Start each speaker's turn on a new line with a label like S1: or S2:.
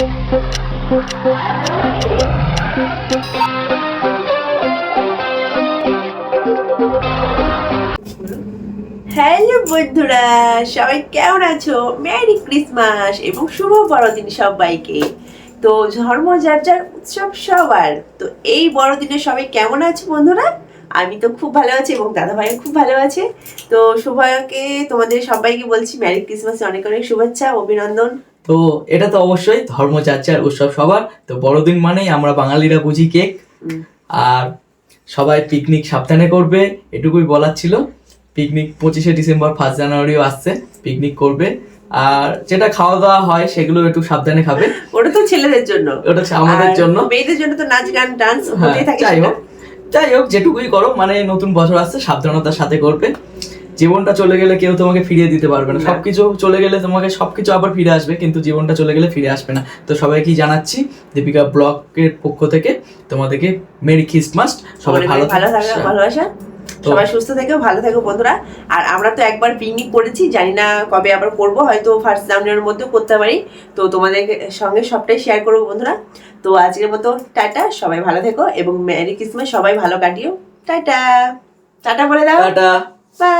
S1: Hello বন্ধুরা, সবাই কেমন আছো? মেরি ক্রিসমাস এবং শুভ বড়দিন সবাইকে। তো ধর্ম যার যার উৎসব সবার। তো এই বড়দিনে সবাই কেমন আছে বন্ধুরা? আমি তো খুব ভালো আছি এবং দাদা ভাইও খুব ভালো আছে। তো শুভকে তোমাদের সবাইকে বলছি ম্যারি ক্রিসমাসে অনেক অনেক শুভেচ্ছা, অভিনন্দন।
S2: তো এটা তো অবশ্যই ধর্ম উৎসব সবার। তো বড়দিন মানেই আমরা বাঙালিরা বুঝি কেক। আর সবাই পিকনিক সাবধানে করবে এটুকুই বলার ছিল। পিকনিক পঁচিশে ডিসেম্বর ফার্স্ট জানুয়ারিও আসছে পিকনিক করবে। আর যেটা খাওয়া দাওয়া হয় সেগুলো একটু সাবধানে খাবে।
S1: ওটা তো ছেলেদের জন্য।
S2: ওটা আমাদের জন্য।
S1: মেয়েদের জন্য তো নাচ গান ডান্স
S2: হ্যাঁ,
S1: হতেই থাকে
S2: যাই হোক। যাই হোক যেটুকুই করো মানে নতুন বছর আসছে সাবধানতার সাথে করবে। জীবনটা চলে গেলে কেউ তোমাকে ফিরিয়ে দিতে পারবে না। সবকিছু চলে গেলে তোমাকে সবকিছু আবার ফিরে আসবে কিন্তু জীবনটা চলে গেলে ফিরে আসবে না। তো সবাইকে জানাচ্ছি দীপিকা ব্লগের পক্ষ থেকে তোমাদেরকে মেরি খ্রিস্টমাস। সবাই ভালো
S1: থাকো।
S2: থাকো
S1: ভালোবাসা সবাই সুস্থ থেকো ভালো থেকো বন্ধুরা। আর আমরা তো একবার পিকনিক করেছি জানি না কবে আবার করব হয়তো ফার্স্ট জানুয়ারির মধ্যে করতে পারি। তো তোমাদের সঙ্গে সবটাই শেয়ার করব বন্ধুরা। তো আজকের মতো টাটা সবাই ভালো থেকো এবং মেরি ক্রিসমাস সবাই ভালো কাটিও। টাটা। টাটা বলে দাও।
S2: টাটা।
S1: বাই